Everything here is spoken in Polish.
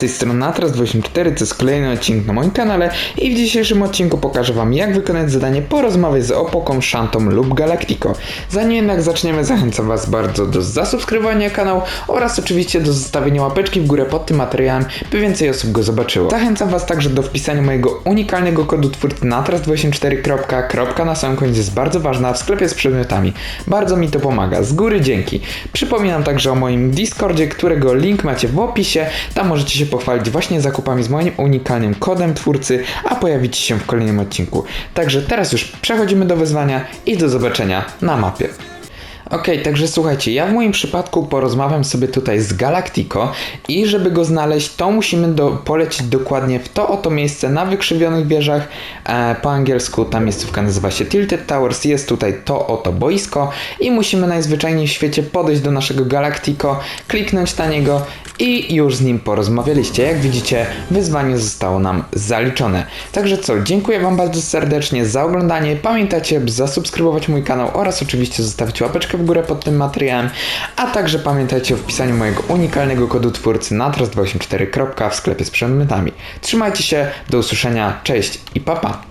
Tej strony Natras24, to jest kolejny odcinek na moim kanale i w dzisiejszym odcinku pokażę Wam jak wykonać zadanie po rozmowie z Opoką, Shantą lub Galactico. Zanim jednak zaczniemy, zachęcam Was bardzo do zasubskrybowania kanału oraz oczywiście do zostawienia łapeczki w górę pod tym materiałem, by więcej osób go zobaczyło. Zachęcam Was także do wpisania mojego unikalnego kodu twórcy natras24. Kropka, kropka na samym końcu jest bardzo ważna w sklepie z przedmiotami. Bardzo mi to pomaga. Z góry dzięki. Przypominam także o moim Discordzie, którego link macie w opisie. Tam możecie się pochwalić właśnie zakupami z moim unikalnym kodem twórcy, a pojawicie się w kolejnym odcinku. Także teraz już przechodzimy do wyzwania i do zobaczenia na mapie. Okej, także słuchajcie, ja w moim przypadku porozmawiam sobie tutaj z Galactico i żeby go znaleźć, to musimy do, polecieć dokładnie w to oto miejsce na wykrzywionych wieżach. E, po angielsku ta miejscówka nazywa się Tilted Towers, jest tutaj to oto boisko i musimy najzwyczajniej w świecie podejść do naszego Galactico, kliknąć na niego i już z nim porozmawialiście. Jak widzicie, wyzwanie zostało nam zaliczone. Także co, dziękuję Wam bardzo serdecznie za oglądanie. Pamiętajcie, by zasubskrybować mój kanał oraz oczywiście zostawić łapeczkę w górę pod tym materiałem, a także pamiętajcie o wpisaniu mojego unikalnego kodu twórcy natras24. w sklepie z przedmiotami. Trzymajcie się, do usłyszenia, cześć i papa. Pa.